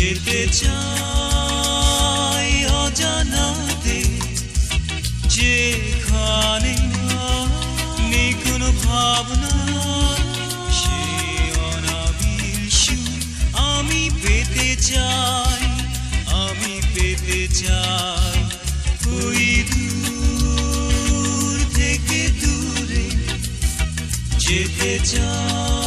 যেতে চাই অজানাতে। যেখানে নেই কোনো ভাবনা, সে অনাবিল আমি পেতে চাই, আমি পেতে চাই। ওই দূর থেকে দূরে যেতে চাই।